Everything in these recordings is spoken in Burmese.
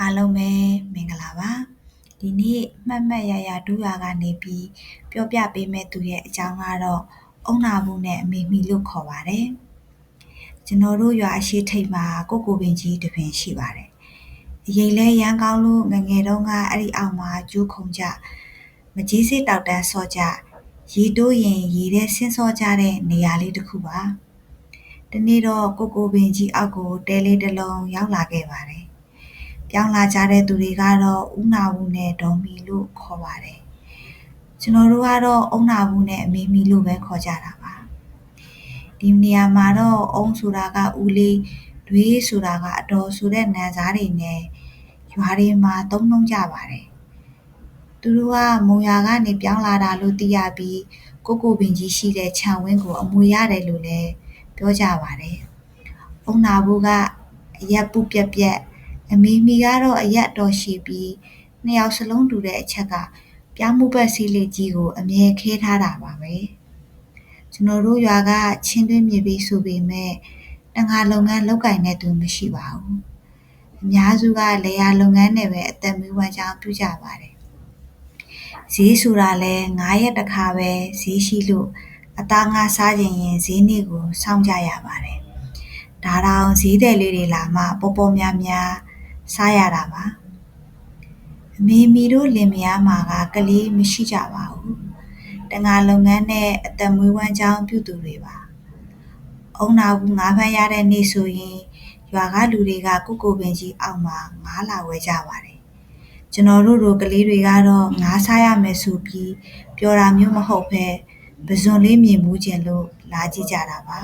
အားလုံးပဲမင်္ဂလာပါဒီနေ့မှတ်မှတ်ရရဒူးရွာကနေပြီးပြောပြပေးမဲ့သူရဲ့အကြောင်းကတော့အုံနာဘူးနဲ့အမေမီလို့ခေါ်ပါတယ်ကျွန်တော်တို့ရွာအရှိထိပ်မှာကိုကိုပင်ကြီးတပင်ရှိပါတယ်အရင်လဲရန်ကောင်းလို့ငငယ်တုန်းကအဲ့ဒီအောက်မှာကျိုးခုံကြမကြီးစစ်တောက်တန်းဆော့ကြရေတိုးရင်ရေထဲဆင်းဆော့ကြတဲ့နေရာလေးတစ်ခုပါတနေ့တော့ကိုကိုပင်ကြီးအောက်ကိုတဲလေးတစ်လုံးရောက်လာခဲ့ပါတယ် ပြောင်းလာကြတဲ့သူတွေကတော့ဦးနာဘူးနဲ့ဒေါ်မီလို့ခေါ်ပါတယ်ကျွန်တော်တို့ကတော့အုံနာဘူးနဲ့အမေမီလို့ပဲခေါ်ကြတာပါဒီနေရာမှာတော့အုံဆိုတာကဦးလေးဒွေးဆိုတာကအတော်ဆိုတဲ့နာစားတွေနဲ့ရွာတွေမှာသုံးနှုံးကြပါတယ်သူတို့ကမုံရကနေပြောင်းလာတာလို့သိရပြီးကိုကိုပင်ကြီးရှိတဲ့ခြံဝင်းကိုအမွေရတယ်လို့လည်းပြောကြပါတယ်။အုံနာဘူးကအရက်ပုပြက်ပြက် အမေမီကတော့အရက်တော်ရှိပြီးနှစ်ယောက်စလုံးတူတဲ့အချက်က ပြောင်းမှုပတ်စီးလေးကြီးကို အမြဲခဲထားတာပါပဲ ကျွန်တော်တို့ရွာက ချင်းတွင်းမြေပြီးဆိုပေမဲ့တငါလုပ်ငန်းလုပ်ကင်တဲ့သူမရှိပါဘူး အများစုကလေယာလုပ်ငန်းနဲ့ပဲအသက်မွေးဝမ်းကြောင်းပြုကြပါတယ် ဈေးဆိုတာလဲ9ရက်တစ်ခါပဲဈေးရှိလို့ အသားငါစားခြင်းရင် ဈေးနေ့ကို စောင့်ကြရပါတယ် ဒါတောင် ဈေးတယ်လေးတွေလာမှ ပေါ်ပေါ်များများ စားရတာပါအမေမီတို့လင်မယားမှာကကလေးမရှိကြပါဘူးတငါလုပ်ငန်းနဲ့အသက်မွေးဝမ်းကြောင်းပြုသူတွေပါအုံနာဘူးငါးဖမ်းရတဲ့နေ့ဆိုရင်ရွာကလူတွေကကုကိုပင်ကြီးအောက်မှာငါးလာဝယ်ကြပါတယ်ကျွန်တော်တို့တို့ကလေးတွေကတော့ငါးစားရမယ်ဆိုပြီးပြောတာမျိုးမဟုတ်ပဲပဇွန်လေးမြင်မှုကျင်လို့လာကြည့်ကြတာပါ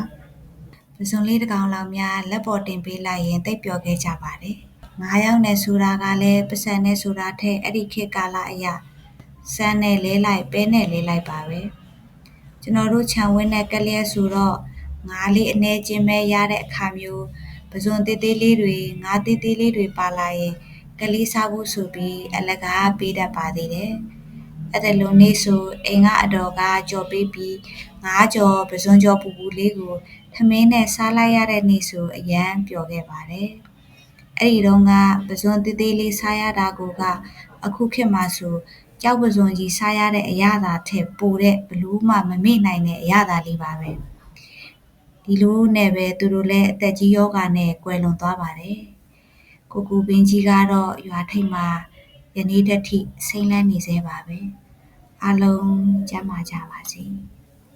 ပဇွန်လေးတစ်ကောင်လောက်များလက်ပေါ်တင်ပေးလိုက်ရင်တိတ်ပျော်ခဲ့ကြပါတယ် 9ယောက်နဲ့ဆိုတာကလည်းပစံနဲ့ဆိုတာထက်အဲ့ဒီခေတ်ကာလအရာစမ်းနဲ့လဲလိုက်ပဲနဲ့လဲလိုက်ပါပဲကျွန်တော်တို့ခြံဝင်းနဲ့ကလျက်ဆိုတော့ငါးလေးအနေချင်းပဲရတဲ့အခါမျိုးပဇွန်သေးသေးလေးတွေငါးသေးသေးလေးတွေပါလာရင်ကလေးစားဖို့ဆိုပြီးအလကားပေးတတ်ပါသေးတယ်အဲ့ဒါလိုနေ့ဆိုအိမ်ကအတော်ကကြော်ပေးပြီးငါးကြော်ပဇွန်ကြော်ပူပူလေးကိုထမင်းနဲ့စားလိုက်ရတဲ့နေ့ဆိုအရန်ပျော်ခဲ့ပါတယ် အဲ့ဒီတုန်းကပဇွန်သေးသေးလေး စားရတာကိုက အခုခေတ်မှာဆို ကြောက်ပဇွန်ကြီး စားရတဲ့အရသာထက် ပိုတဲ့ဘလို့မှ မမေ့နိုင်တဲ့ အရသာလေးပါပဲ ဒီလိုနဲ့ပဲ သူတို့လည်း အသက်ကြီးယောဂနဲ့ ကွယ်လွန်သွားပါတယ် ကိုကူပင်ကြီးကတော့ ရွာထိပ်မှာ ယနေ့တထိ စိမ့်လန်းနေသေးပါပဲအလုံး ကျမ်းမာကြပါစေ။